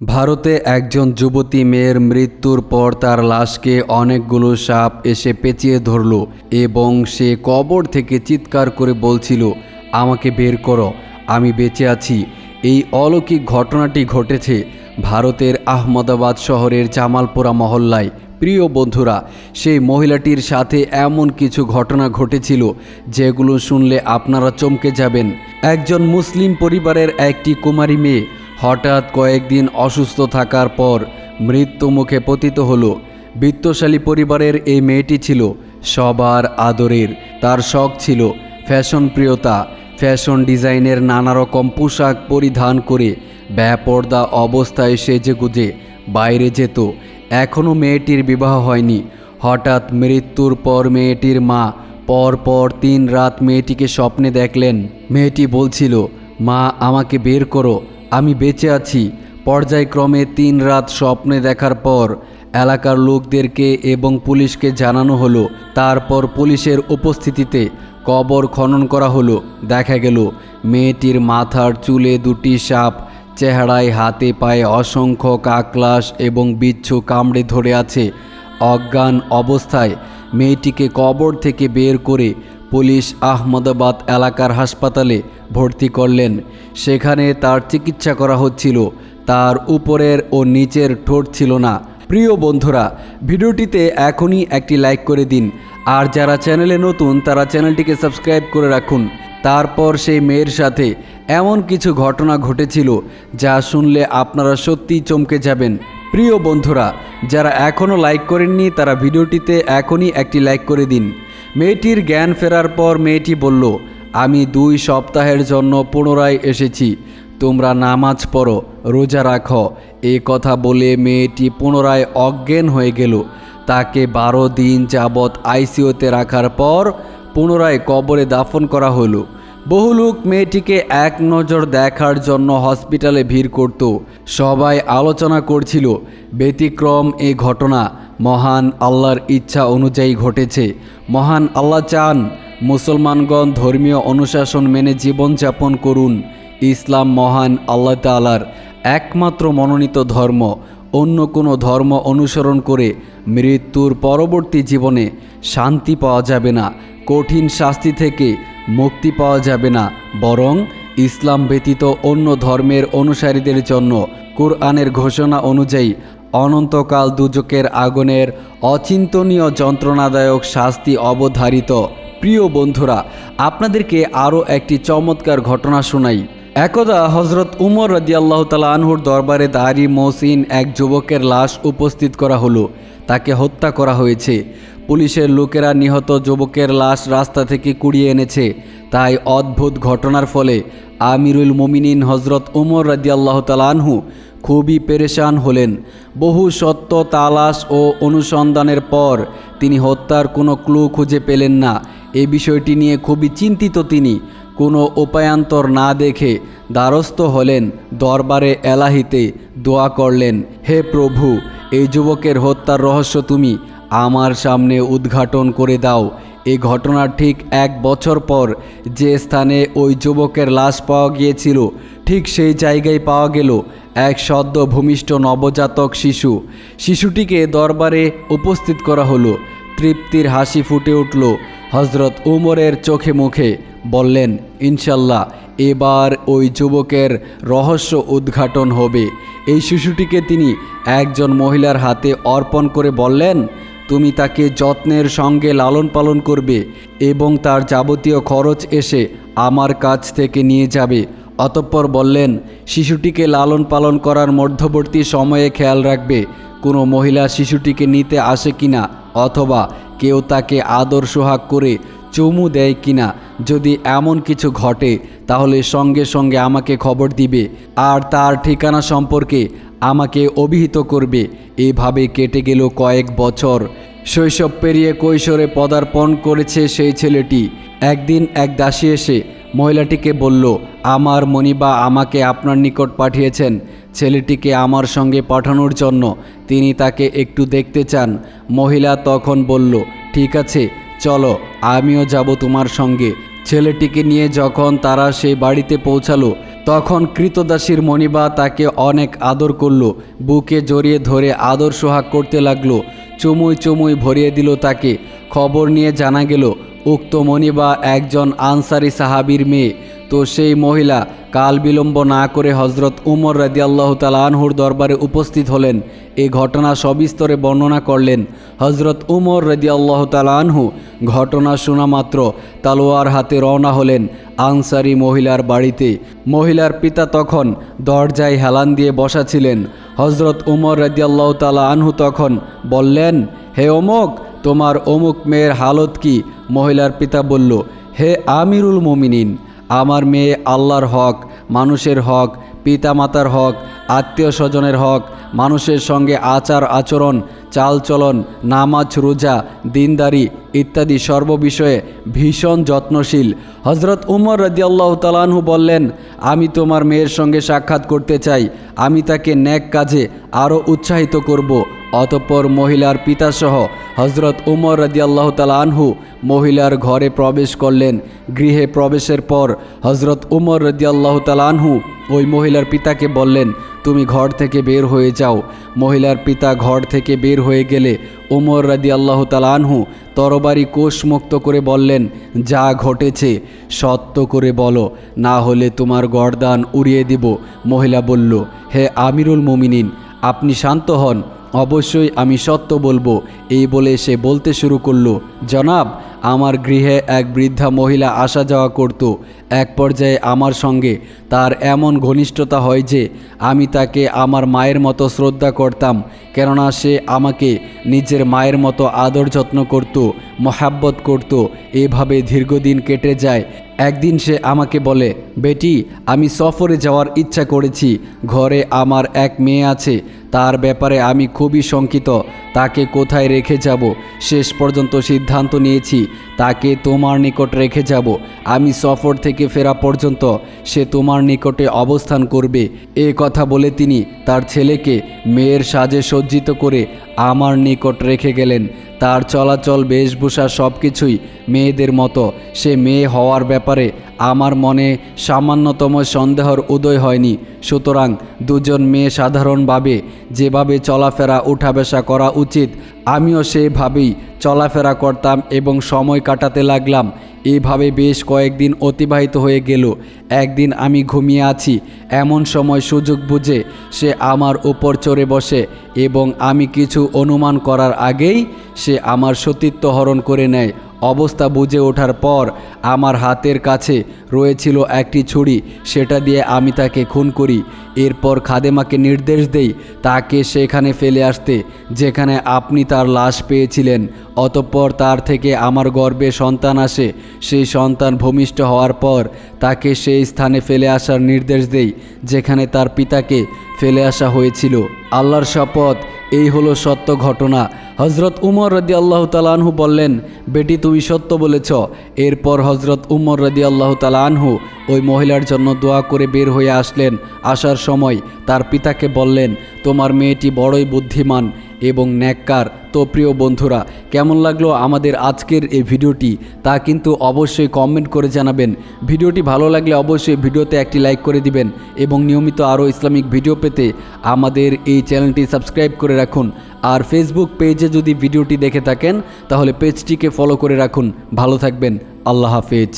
ভারতে একজন যুবতী মেয়ের মৃত্যুর পর তার লাশকে অনেকগুলো সাপ এসে পেঁচিয়ে ধরল এবং সে কবর থেকে চিৎকার করে বলছিল, আমাকে বের করো, আমি বেঁচে আছি। এই অলৌকিক ঘটনাটি ঘটেছে ভারতের আহমদাবাদ শহরের জামালপুরা মহল্লায়। প্রিয় বন্ধুরা, সেই মহিলাটির সাথে এমন কিছু ঘটনা ঘটেছিল যেগুলো শুনলে আপনারা চমকে যাবেন। একজন মুসলিম পরিবারের একটি কুমারী মেয়ে হঠাৎ কয়েকদিন অসুস্থ থাকার পর মৃত্যু মুখে পতিত হলো। বিত্তশালী পরিবারের এই মেয়েটি ছিল সবার আদরের। তার শখ ছিল ফ্যাশন প্রিয়তা ফ্যাশন ডিজাইনের নানা রকম পোশাক পরিধান করে ব্যাপর্দা অবস্থায় সেজে গুজে বাইরে যেত। এখনও মেয়েটির বিবাহ হয়নি। হঠাৎ মৃত্যুর পর মেয়েটির মা পর পর তিন রাত মেয়েটিকে স্বপ্নে দেখলেন। মেয়েটি বলছিল, মা, আমাকে বের করো। আমি বেঁচে আছি। পর্যায়ক্রমে তিন রাত স্বপ্নে দেখার পর এলাকার লোকদেরকে এবং পুলিশকে জানানো হলো। তারপর পুলিশের উপস্থিতিতে কবর খনন করা হলো। দেখা গেল, মেয়েটির মাথার চুলে দুটি সাপ, চেহারায় হাতে পায়ে অসংখ্য কাকলাস এবং বিচ্ছু কামড়ে ধরে আছে। অজ্ঞান অবস্থায় মেয়েটিকে কবর থেকে বের করে পুলিশ আহমদাবাদ এলাকার হাসপাতালে ভর্তি করলেন। সেখানে তার চিকিৎসা করা হচ্ছিল। তার উপরের ও নিচের ঠোঁট ছিল না। প্রিয় বন্ধুরা, ভিডিওটিতে এখনই একটি লাইক করে দিন। আর যারা চ্যানেলে নতুন, তারা চ্যানেলটিকে সাবস্ক্রাইব করে রাখুন। তারপর সেই মেয়ের সাথে এমন কিছু ঘটনা ঘটেছিল, যা শুনলে আপনারা সত্যিই চমকে যাবেন। প্রিয় বন্ধুরা, যারা এখনও লাইক করেননি, তারা ভিডিওটিতে এখনই একটি লাইক করে দিন। মেয়েটির জ্ঞান ফেরার পর মেয়েটি বলল আমি দুই সপ্তাহের জন্য পুনরায় এসেছি। তোমরা নামাজ পড়ো, রোজা রাখো। এ কথা বলে মেয়েটি পুনরায় অজ্ঞান হয়ে গেল। তাকে বারো দিন যাবৎ আইসিওতে রাখার পর পুনরায় কবরে দাফন করা হলো বহু লোক মেয়েটিকে এক নজর দেখার জন্য হসপিটালে ভিড় করত। সবাই আলোচনা করছিল, ব্যতিক্রম এই ঘটনা, মহান আল্লাহর ইচ্ছা অনুযায়ী ঘটেছে। মহান আল্লাহ চান মুসলমানগণ ধর্মীয় অনুশাসন মেনে জীবনযাপন করুন। ইসলাম মহান আল্লাহ তালার একমাত্র মনোনীত ধর্ম। অন্য কোনো ধর্ম অনুসরণ করে মৃত্যুর পরবর্তী জীবনে শান্তি পাওয়া যাবে না। কঠিন শাস্তি থেকে মুক্তি পাওয়া যাবে না। বরং ইসলাম ব্যতীত অন্য ধর্মের অনুসারীদের জন্য কোরআনের ঘোষণা অনুযায়ী অনন্তকাল দুজকের আগুনের অচিন্তনীয় যন্ত্রণাদায়ক শাস্তি অবধারিত। প্রিয় বন্ধুরা, আপনাদেরকে আরও একটি চমৎকার ঘটনা শোনাই। একদা হজরত উমর রাজিয়াল্লাহ তালা আনহুর দরবারে দাঁড়ি, মহসিন এক যুবকের লাশ উপস্থিত করা হলো। তাকে হত্যা করা হয়েছে। পুলিশের লোকেরা নিহত যুবকের লাশ রাস্তা থেকে কুড়িয়ে এনেছে। তাই অদ্ভুত ঘটনার ফলে আমিরুল মোমিনিন হজরত উমর রাজিয়াল্লাহ তালানহু খুবই পেরেশান হলেন। বহু সত্য, তালাশ ও অনুসন্ধানের পর তিনি হত্যার কোনো ক্লু খুঁজে পেলেন না। এই বিষয়টি নিয়ে খুবই চিন্তিত তিনি। কোনো উপায়ান্তর না দেখে দ্বারস্থ হলেন, দরবারে এলাহিতে দোয়া করলেন, হে প্রভু, এই যুবকের হত্যার রহস্য তুমি আমার সামনে উদ্ঘাটন করে দাও। এই ঘটনার ঠিক এক বছর পর যে স্থানে ওই যুবকের লাশ পাওয়া গিয়েছিল, ঠিক সেই জায়গায় পাওয়া গেল এক সদ্য ভূমিষ্ঠ নবজাতক শিশু। শিশুটিকে দরবারে উপস্থিত করা হলো। তৃপ্তির হাসি ফুটে উঠল। হজরত উমরের চোখে মুখে বললেন, ইনশাল্লাহ, এবার ওই যুবকের রহস্য উদ্ঘাটন হবে। এই শিশুটিকে তিনি একজন মহিলার হাতে অর্পণ করে বললেন, তুমি তাকে যত্নের সঙ্গে লালন পালন করবে এবং তার যাবতীয় খরচ এসে আমার কাছ থেকে নিয়ে যাবে। অতঃপর বললেন, শিশুটিকে লালন পালন করার মধ্যবর্তী সময়ে খেয়াল রাখবে, কোনো মহিলা শিশুটিকে নিতে আসে কিনা অথবা কেউ তাকে আদর সোহাগ করে চুমু দেয় কিনা যদি এমন কিছু ঘটে, তাহলে সঙ্গে সঙ্গে আমাকে খবর দিবে আর তার ঠিকানা সম্পর্কে আমাকে অভিহিত করবে। এভাবে কেটে গেল কয়েক বছর। শৈশব পেরিয়ে কৈশোরে পদার্পণ করেছে সেই ছেলেটি। একদিন এক দাসী এসে মহিলাটিকে বলল, আমার মনিবা আমাকে আপনার নিকট পাঠিয়েছেন। ছেলেটিকে আমার সঙ্গে পাঠানোর জন্য তিনি তাকে একটু দেখতে চান। মহিলা তখন বলল, ঠিক আছে, চলো, আমিও যাব তোমার সঙ্গে। ছেলেটিকে নিয়ে যখন তারা সেই বাড়িতে পৌঁছালো, তখন কৃতদাসীর মণিবা তাকে অনেক আদর করল, বুকে জড়িয়ে ধরে আদর সোহাগ করতে লাগল। চুমুই চুমুই ভরিয়ে দিল তাকে। খবর নিয়ে জানা গেল উক্ত মণিবা একজন আনসারি সাহাবীর মেয়ে। তো সেই মহিলা কাল বিলম্ব না করে হজরত উমর রাজি আল্লাহ আনহুর দরবারে উপস্থিত হলেন। এ ঘটনা সবিস্তরে বর্ণনা করলেন। হজরত উমর রাজি আল্লাহ আনহু ঘটনা শোনা মাত্র তালোয়ার হাতে রওনা হলেন আনসারি মহিলার বাড়িতে। মহিলার পিতা তখন দরজায় হেলান দিয়ে বসা ছিলেন। হজরত উমর রাজি আল্লাহ তালা আনহু তখন বললেন, হে অমুক তোমার অমুক মেয়ের হালত কি? মহিলার পিতা বলল, হে আমিরুল মোমিনিন, আমার মেয়ে আল্লাহর হক, মানুষের হক, পিতামাতার হক আত্মীয় স্বজনের হক, মানুষের সঙ্গে আচার আচরণ চালচলন, নামাজ, রোজা, দিনদারি ইত্যাদি সর্ববিষয়ে ভীষণ যত্নশীল। হজরত উমর রদি আল্লাহ তালানহু বললেন, আমি তোমার মেয়ের সঙ্গে সাক্ষাৎ করতে চাই। আমি তাকে ন্যাক কাজে আরও উৎসাহিত করব। অতঃপর মহিলার পিতাসহ হজরত উমর রদি আল্লাহ আনহু মহিলার ঘরে প্রবেশ করলেন। গৃহে প্রবেশের পর হজরত উমর রদি আল্লাহ আনহু ওই মহিলার পিতাকে বললেন, তুমি ঘর থেকে বের হয়ে যাও। মহিলার পিতা ঘর থেকে বের হয়ে গেলে উমর রাদি আল্লাহ আনহু তরবারি কোষমুক্ত করে বললেন, যা ঘটেছে, সত্য করে বলো, না হলে তোমার গরদান উড়িয়ে দিব। মহিলা বলল, হে আমিরুল মুমিনিন, আপনি শান্ত হন, অবশ্যই আমি সত্য বলব। এই বলে সে বলতে শুরু করল, জনাব আমার গৃহে এক বৃদ্ধা মহিলা আসা যাওয়া করত। এক পর্যায়ে আমার সঙ্গে তার এমন ঘনিষ্ঠতা হয় যে আমি তাকে আমার মায়ের মতো শ্রদ্ধা করতাম, কেননা সে আমাকে নিজের মায়ের মতো আদর যত্ন করত, মহাব্বত করত। এভাবে দীর্ঘদিন কেটে যায় একদিন সে আমাকে বলে, বেটি, আমি সফরে যাওয়ার ইচ্ছা করেছি। ঘরে আমার এক মেয়ে আছে। তার ব্যাপারে আমি খুবই শঙ্কিত। তাকে কোথায় রেখে যাব? শেষ পর্যন্ত সিদ্ধান্ত নিয়েছি। তাকে তোমার নিকট রেখে যাব। আমি সফর থেকে ফেরা পর্যন্ত সে তোমার নিকটে অবস্থান করবে। এ কথা বলে তিনি তার ছেলেকে মেয়ের সাজে সজ্জিত করে আমার নিকট রেখে গেলেন। তার চলাচল, বেশভূষা সব কিছুই মেয়েদের মতো। সে মেয়ে হওয়ার ব্যাপারে আমার মনে সামান্যতম সন্দেহর উদয় হয়নি। সুতরাং দুজন মেয়ে সাধারণভাবে যেভাবে চলাফেরা উঠাবেশা করা উচিত, আমিও সেভাবেই চলাফেরা করতাম এবং সময় কাটাতে লাগলাম। এভাবে বেশ কয়েকদিন অতিবাহিত হয়ে গেল। একদিন আমি ঘুমিয়ে আছি। এমন সময় সুযোগ বুঝে সে আমার উপর চড়ে বসে এবং আমি কিছু অনুমান করার আগেই সে আমার সতীত্ব হরণ করে নেয়। অবস্থা বুঝে ওঠার পর আমার হাতের কাছে রয়েছিল একটি ছুরি। সেটা দিয়ে আমি তাকে খুন করি। এরপর খাদেমাকে নির্দেশ দেই তাকে সেখানে ফেলে আসতে, যেখানে আপনি তার লাশ পেয়েছিলেন। অতঃপর তার থেকে আমার গর্বে সন্তান আসে, সেই সন্তান ভূমিষ্ঠ হওয়ার পর তাকে সেই স্থানে ফেলে আসার নির্দেশ দেই, যেখানে তার পিতাকে ফেলে আসা হয়েছিল। আল্লাহর শপথ, এই হলো সত্য ঘটনা। হজরত উমর রদি আল্লাহ তালানহু বললেন, বেটি, তুমি সত্য বলেছ। এরপর হজরত উমর রদি আল্লাহ তালানহু ওই মহিলার জন্য দোয়া করে বের হয়ে আসলেন। আসার সময় তার পিতাকে বললেন, তোমার মেয়েটি বড়ই বুদ্ধিমান এবং ন্যাক্কার। তো প্রিয় বন্ধুরা, কেমন লাগল আমাদের আজকের এই ভিডিওটি? তা কিন্তু অবশ্যই কমেন্ট করে জানাবেন। ভিডিওটি ভালো লাগলে অবশ্যই ভিডিওতে একটি লাইক করে দিবেন এবং নিয়মিত আরও ইসলামিক ভিডিও পেতে আমাদের এই চ্যানেলটি সাবস্ক্রাইব করে রাখুন। আর ফেসবুক পেজে যদি ভিডিওটি দেখে থাকেন, তাহলে পেজটিকে ফলো করে রাখুন। ভালো থাকবেন। আল্লাহ হাফেজ।